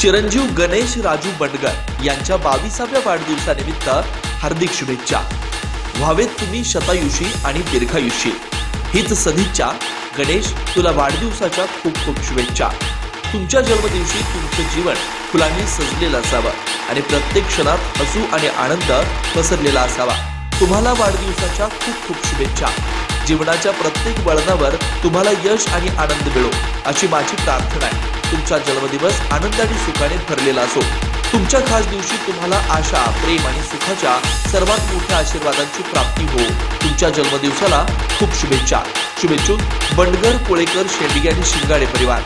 चिरंजीव गणेश राजू बंडगर यांच्या बावीसाव्या वाढदिवसानिमित्त हार्दिक शुभेच्छा. व्हावेत तुम्ही शतायुषी आणि दीर्घायुषी. हीच सदिच्छा. गणेश तुला वाढदिवसाच्या खूप खूप शुभेच्छा. तुमच्या जन्मदिवशी तुमचं जीवन फुलांनी सजलेलं असावं आणि प्रत्येक क्षणात हसू आणि आनंद पसरलेला असावा. तुम्हाला वाढदिवसाच्या खूप खूप शुभेच्छा. जीवनाच्या प्रत्येक वळणावर तुम्हाला यश आणि आनंद मिळो अशी माझी प्रार्थना आहे. तुमचा जन्मदिवस आनंद आणि सुखाने भरलेला असो. तुमच्या खास दिवशी तुम्हाला आशा प्रेम आणि सुखाच्या सर्वात मोठ्या आशीर्वादांची प्राप्ती हो. तुमच्या जन्मदिवसाला खूप शुभेच्छा. शुभेच्छू बंडगर कोळेकर शेंडगे आणि शिंगाडे परिवार.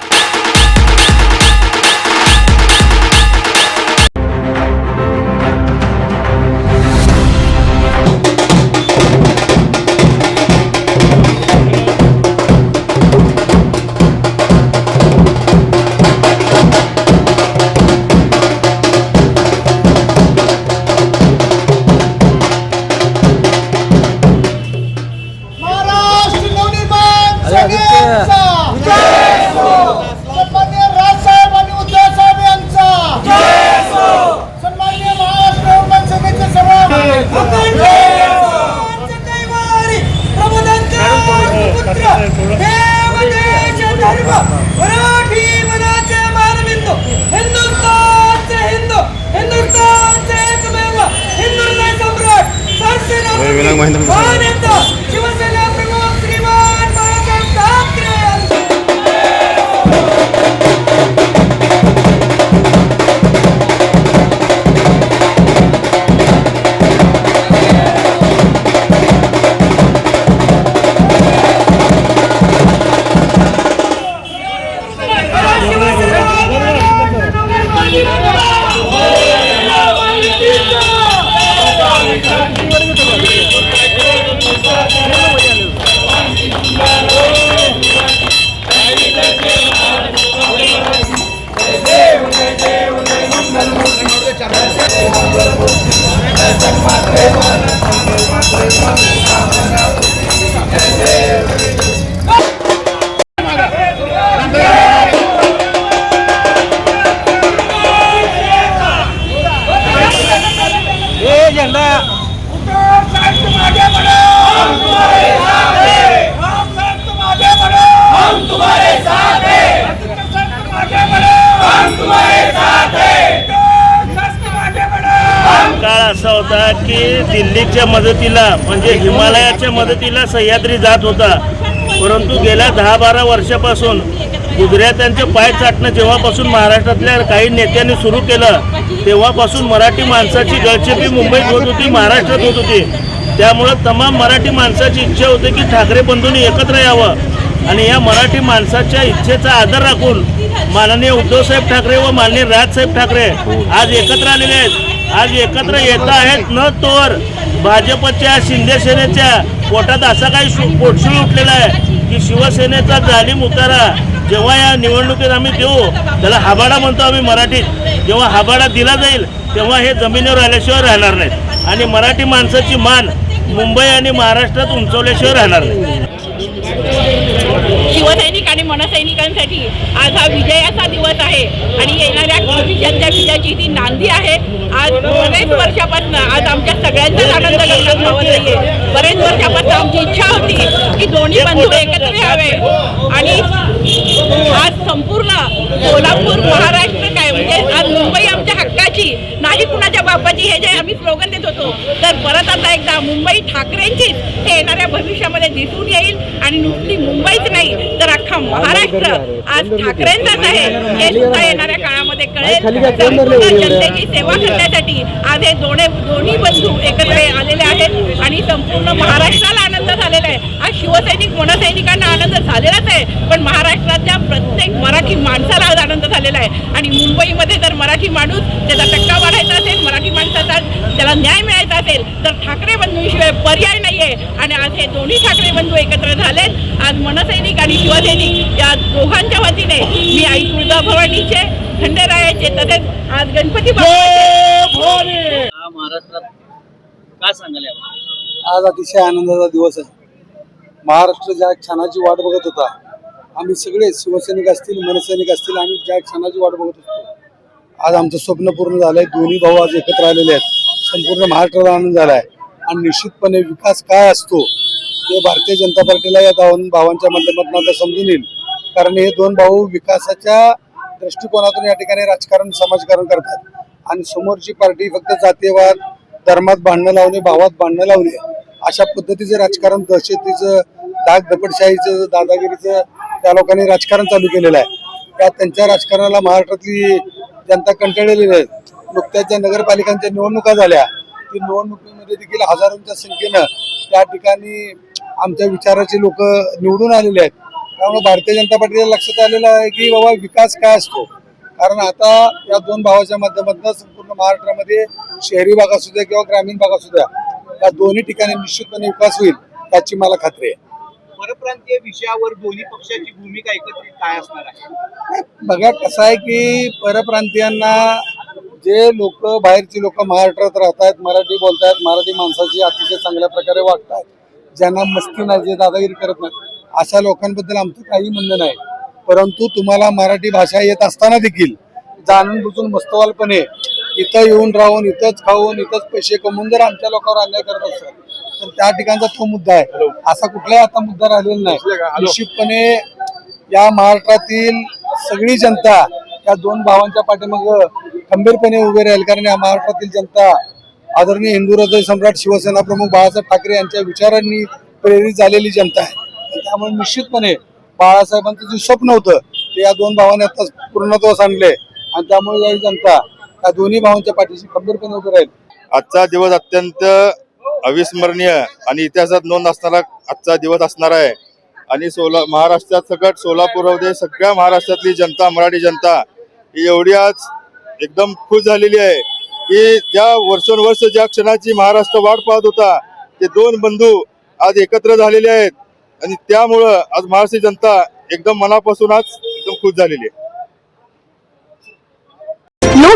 me. Gracias. असा होता की दिल्लीच्या मदतीला म्हणजे हिमालयाच्या मदतीला सह्याद्री जात होता. परंतु गेल्या दहा बारा वर्षापासून गुजऱ्या त्यांचे पाय चाटणं जेव्हापासून महाराष्ट्रातल्या काही नेत्यांनी सुरू केलं तेव्हापासून मराठी माणसाची गळचेपी मुंबईत होत होती महाराष्ट्रात होत होती. त्यामुळं तमाम मराठी माणसाची इच्छा होती की ठाकरे बंधूंनी एकत्र यावं. आणि या मराठी माणसाच्या इच्छेचा आदर राखून माननीय उद्धवसाहेब ठाकरे व माननीय राजसाहेब ठाकरे आज एकत्र आलेले आहेत. आज एकत्र येत आहेत न तोवर भाजपच्या शिंदे सेनेच्या पोटात असा काही शु- उठलेला आहे की शिवसेनेचा जालीम उतारा जेव्हा या निवडणुकीत आम्ही देऊ त्याला हाबाडा म्हणतो आम्ही मराठीत. जेव्हा हाबाडा दिला जाईल तेव्हा हे जमिनीवर आल्याशिवाय राहणार नाहीत आणि मराठी माणसाची मान मुंबई आणि महाराष्ट्रात उंचवल्याशिवाय राहणार नाही. मनसैनिकांसाठी आज हा विजयाचा दिवस आहे. आणि येणाऱ्या विजयाच्या विजयाची ती नांदी आहे. आज बरेच वर्षापासून आज आमच्या सगळ्यांचाच आनंद लग्नात व्हावं नाहीये. बरेच वर्षापासून आमची इच्छा होती की दोन्ही बंधू एकत्र यावे. आणि आज संपूर्ण कोल्हापूर महाराष्ट्र काय म्हणजे आज मुंबई नाही कुणाच्या बापाची हे जे आम्ही स्लोगन देत होतो तर परत आता एकदा मुंबई ठाकरेंचीच हे येणाऱ्या भविष्यामध्ये दिसून येईल आणि नुसती मुंबईच नाही तर अख्खा महाराष्ट्र आज ठाकरेंचाच आहे. हे सुद्धा येणाऱ्या काळामध्ये कळेल. संपूर्ण जनतेची सेवा करण्यासाठी आज हे दोन्ही दोन्ही बंधू एकत्र आलेले आहेत आणि संपूर्ण महाराष्ट्राला आनंद झालेला आहे. आज शिवसैनिक मनसैनिकांना आनंद झालेलाच आहे. पण महाराष्ट्रातल्या प्रत्येक मराठी माणसाला आज आनंद झालेला आहे. आणि मुंबईमध्ये जर मराठी माणूस त्याचा टक्का वाढायचा असेल मराठी माणसाचा त्याला न्याय मिळायचा असेल तर ठाकरे बंधूंशिवाय पर्याय नाहीये. आणि आज हे दोन्ही ठाकरे बंधू एकत्र झालेत. आज मनसैनिक आणि शिवसैनिक या दोघांच्या वतीने मी आई तुळजाभवानीचे खंडेरायाचे तसेच आज गणपती हा महाराष्ट्रात काय सांगाल यावर आज अतिशय आनंदाचा दिवस आहे. महाराष्ट्र ज्या क्षणाची वाट बघत होता आम्ही सगळे शिवसैनिक असतील मनसैनिक असतील आम्ही ज्या क्षणाची वाट बघत होतो आज आमचं स्वप्न पूर्ण झालंय. दोन्ही भाऊ आज एकत्र आलेले आहेत. संपूर्ण महाराष्ट्राला आनंद झालाय. आणि निश्चितपणे विकास काय असतो हे भारतीय जनता पार्टीला या दोन भावांच्या माध्यमातून आता समजून येईल. कारण हे दोन भाऊ विकासाच्या दृष्टिकोनातून या ठिकाणी राजकारण समाजकारण करतात. आणि समोरची पार्टी फक्त जातीयवाद धर्मात भांडणं लावणे भावात भांडणं लावणे अशा पद्धतीचं राजकारण दहशतीचं डाग दपटशाहीचं दादागिरीचं त्या लोकांनी राजकारण चालू केलेलं आहे. त्या त्यांच्या राजकारणाला महाराष्ट्रातली जनता कंटाळलेली आहे नुकत्याच ज्या नगरपालिकांच्या निवडणुका झाल्या. ती निवडणुकीमध्ये देखील हजारोंच्या संख्येनं त्या ठिकाणी आमच्या विचाराचे लोक निवडून आलेले आहेत. त्यामुळे भारतीय जनता पार्टीला लक्षात आलेलं आहे की बाबा विकास काय असतो? कारण आता या दोन भावाच्या माध्यमातून संपूर्ण महाराष्ट्रामध्ये शहरी भाग असू द्या किंवा ग्रामीण भाग असू द्या या दोन्ही ठिकाणी निश्चितपणे विकास होईल याची मला खात्री आहे. परप्रांतीय विषयावर दोन्ही पक्षाची भूमिका एकत्रित काय असणार आहे? बघा कसं आहे की परप्रांतीयांना जे लोक बाहेरची लोक महाराष्ट्रात राहतात मराठी बोलतायत मराठी माणसाची अतिशय चांगल्या प्रकारे वागतात ज्यांना मस्ती नाही जे दादागिरी करत नाही अशा लोकांबद्दल आमचं काही म्हणणं नाही. परंतु तुम्हाला मराठी भाषा येत असताना देखील जाणून बुजून मस्तवालपणे इथं येऊन राहून इथंच खाऊन इथंच पैसे कमवून जर आमच्या लोकांवर अन्याय करत असेल तर त्या ठिकाणचा तो मुद्दा आहे. असा कुठलाही आता मुद्दा राहिलेला नाही. निश्चितपणे या महाराष्ट्रातील सगळी जनता या दोन भावांच्या पाठीमाग खंबीरपणे उभे राहील कारण या महाराष्ट्रातील जनता आदरणीय हिंदू हृदय सम्राट शिवसेना प्रमुख बाळासाहेब ठाकरे यांच्या विचारांनी प्रेरित झालेली जनता आहे. त्यामुळे निश्चितपणे बाळासाहेबांचं जे स्वप्न होतं ते या दोन भावांनी आता पूर्णत्वास आणले आणि त्यामुळे या जनता या दोन्ही भावांच्या पाठीशी खंबीरपणे उभे राहील? आजचा दिवस अत्यंत अविस्मरणीय आणि इतिहासात नोंद असणारा आजचा दिवस असणार आहे. आणि सोला महाराष्ट्रात सकट सोलापूरमध्ये सगळ्या महाराष्ट्रातली जनता मराठी जनता ही एवढी आज एकदम खुश झालेली आहे की ज्या वर्षोनवर्ष ज्या क्षणाची महाराष्ट्र वाट पाहत होता ते दोन बंधू आज एकत्र झालेले आहेत. आणि त्यामुळं आज महाराष्ट्र जनता एकदम मनापासून आज एकदम खुश झालेली आहे.